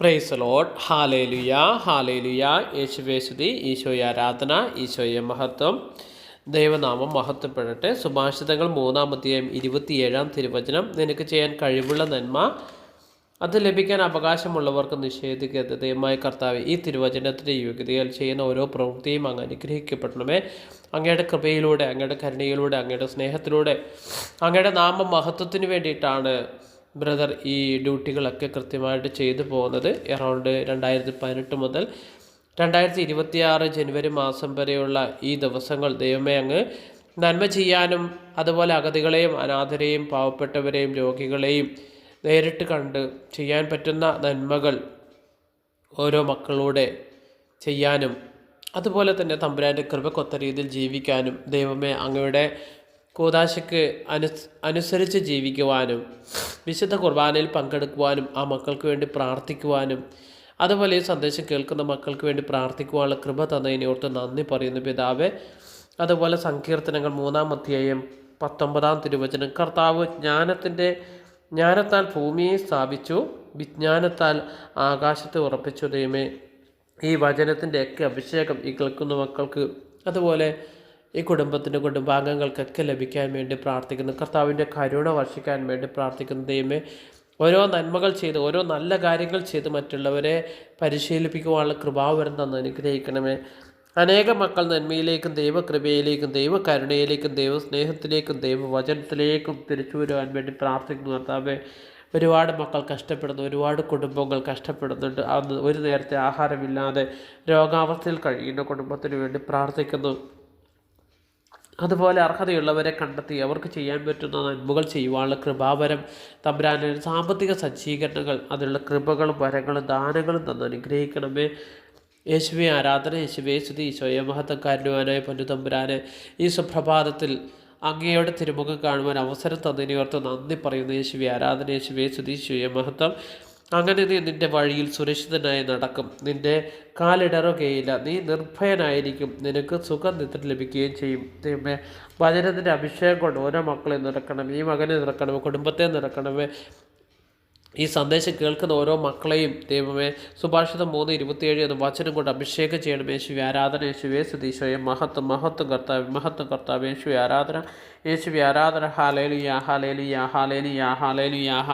Price load hallelujah hallelujah യേശുവേ സ്തുതി ഈശോയെ ആരാധന ഈശോയ മഹത്വം. ദൈവനാമം മഹത്വപ്പെടട്ടെ. സുഭാഷിതങ്ങൾ മൂന്നാമത്തെയും ഇരുപത്തിയേഴാം തിരുവചനം. നിനക്ക് ചെയ്യാൻ കഴിവുള്ള നന്മ അത് ലഭിക്കാൻ അവകാശമുള്ളവർക്ക് നിഷേധിക്കരുത്. ദൈവമായ കർത്താവ് ഈ തിരുവചനത്തിന്റെ യോഗ്യതയിൽ ചെയ്യുന്ന ഓരോ പ്രവൃത്തിയും അങ്ങ് അനുഗ്രഹിക്കപ്പെടണമേ. അങ്ങയുടെ കൃപയിലൂടെ അങ്ങയുടെ കരുണയിലൂടെ അങ്ങയുടെ സ്നേഹത്തിലൂടെ അങ്ങയുടെ നാമ മഹത്വത്തിന് വേണ്ടിയിട്ടാണ് ബ്രദർ ഈ ഡ്യൂട്ടികളൊക്കെ കൃത്യമായിട്ട് ചെയ്തു പോകുന്നത് എറൗണ്ട് രണ്ടായിരത്തി പതിനെട്ട് മുതൽ രണ്ടായിരത്തി ഇരുപത്തിയാറ് ജനുവരി മാസം വരെയുള്ള ഈ ദിവസങ്ങൾ ദൈവമേ അങ്ങ് നന്മ ചെയ്യാനും അതുപോലെ അഗതികളെയും അനാഥരെയും പാവപ്പെട്ടവരെയും രോഗികളെയും നേരിട്ട് കണ്ട് ചെയ്യാൻ പറ്റുന്ന നന്മകൾ ഓരോ മക്കളൂടെ ചെയ്യാനും അതുപോലെ തന്നെ തമ്പുരാന്റെ കൃപക്കൊത്ത രീതിയിൽ ജീവിക്കാനും ദൈവമേ അങ്ങയുടെ കൂതാശയ്ക്ക് അനു അനുസരിച്ച് ജീവിക്കുവാനും വിശുദ്ധ കുർബാനയിൽ പങ്കെടുക്കുവാനും ആ മക്കൾക്ക് വേണ്ടി പ്രാർത്ഥിക്കുവാനും അതുപോലെ ഈ സന്ദേശം കേൾക്കുന്ന മക്കൾക്ക് വേണ്ടി പ്രാർത്ഥിക്കുവാനുള്ള കൃപ തന്നതിനെ ഓർത്ത് നന്ദി പറയുന്നു പിതാവെ. അതുപോലെ സങ്കീർത്തനങ്ങൾ മൂന്നാം അധ്യായം പത്തൊമ്പതാം തിരുവചനം. കർത്താവ് ജ്ഞാനത്തിന്റെ ജ്ഞാനത്താൽ ഭൂമിയെ സ്ഥാപിച്ചു വിജ്ഞാനത്താൽ ആകാശത്തെ ഉറപ്പിച്ചു. ദൈവമേ ഈ വചനത്തിന്റെയൊക്കെ അഭിഷേകം ഈ കേൾക്കുന്ന മക്കൾക്ക് അതുപോലെ ഈ കുടുംബത്തിന്റെ കുടുംബാംഗങ്ങൾക്കൊക്കെ ലഭിക്കാൻ വേണ്ടി പ്രാർത്ഥിക്കുന്നു. കർത്താവിന്റെ കരുണ വർഷിക്കാൻ വേണ്ടി പ്രാർത്ഥിക്കുന്നു. ദൈവമേ ഓരോ നന്മകൾ ചെയ്ത് ഓരോ നല്ല കാര്യങ്ങൾ ചെയ്ത് മറ്റുള്ളവരെ പരിശീലിപ്പിക്കുവാനുള്ള കൃപാവരം തന്ന് അനുഗ്രഹിക്കണമേ. അനേക മക്കൾ നന്മയിലേക്കും ദൈവകൃപയിലേക്കും ദൈവകരുണയിലേക്കും ദൈവസ്നേഹത്തിലേക്കും ദൈവവചനത്തിലേക്കും തിരിച്ചു വരുവാൻ വേണ്ടി പ്രാർത്ഥിക്കുന്നു കർത്താവെ. ഒരുപാട് മക്കൾ കഷ്ടപ്പെടുന്നു ഒരുപാട് കുടുംബങ്ങൾ കഷ്ടപ്പെടുന്നുണ്ട്. അന്ന് ഒരു നേരത്തെ ആഹാരമില്ലാതെ രോഗാവസ്ഥയിൽ കഴിയുന്ന കുടുംബത്തിന് വേണ്ടി പ്രാർത്ഥിക്കുന്നു. അതുപോലെ അർഹതയുള്ളവരെ കണ്ടെത്തി അവർക്ക് ചെയ്യാൻ പറ്റുന്ന നന്മകൾ ചെയ്യുവാനുള്ള കൃപാവരം തമ്പുരാന് സാമ്പത്തിക സജ്ജീകരണങ്ങൾ അതിനുള്ള കൃപകളും വരങ്ങളും ദാനങ്ങളും തന്ന് അനുഗ്രഹിക്കണമേ. യേശുവെ ആരാധന യേശുവെ സ്തുതി ഈശോയെ മഹത്വക്കാരനുവാനായ പൊന്നു തമ്പുരാനെ ഈ സുപ്രഭാതത്തിൽ അങ്ങയുടെ തിരുമുഖം കാണുവാൻ അവസരം തന്നതിനെ ഓർത്ത് നന്ദി പറയുന്നു. യേശുവെ ആരാധന യേശുവെ സ്തുതി ഈശോയെ അങ്ങനെ നീ നിന്റെ വഴിയിൽ സുരക്ഷിതനായി നടക്കും. നിന്റെ കാലിടറുകയില്ല. നീ നിർഭയനായിരിക്കും. നിനക്ക് സുഖം നിദ്ര ലഭിക്കുകയും ചെയ്യും. ദൈവമേ വചനത്തിന്റെ അഭിഷേകം കൊണ്ട് ഓരോ മക്കളെ നിറക്കണം. ഈ മകനെ നിറക്കണമേ കുടുംബത്തെ നിറക്കണമേ ഈ സന്ദേശം കേൾക്കുന്ന ഓരോ മക്കളെയും ദൈവമേ സുഭാഷിതം മൂന്ന് ഇരുപത്തിയേഴ് എന്ന വചനം കൊണ്ട് അഭിഷേകം ചെയ്യണം. യേശുവി ആരാധന. യേശുവേ സുധീശോയെ മഹത്വം മഹത്വം കർത്താവ് മഹത്വം കർത്താവ്. യേശുവി ആരാധന. യേശുവി ആരാധന. ഹാലേലു യാ ഹാലേലു യാ ഹാലേലു യാ ഹാലേലു യാ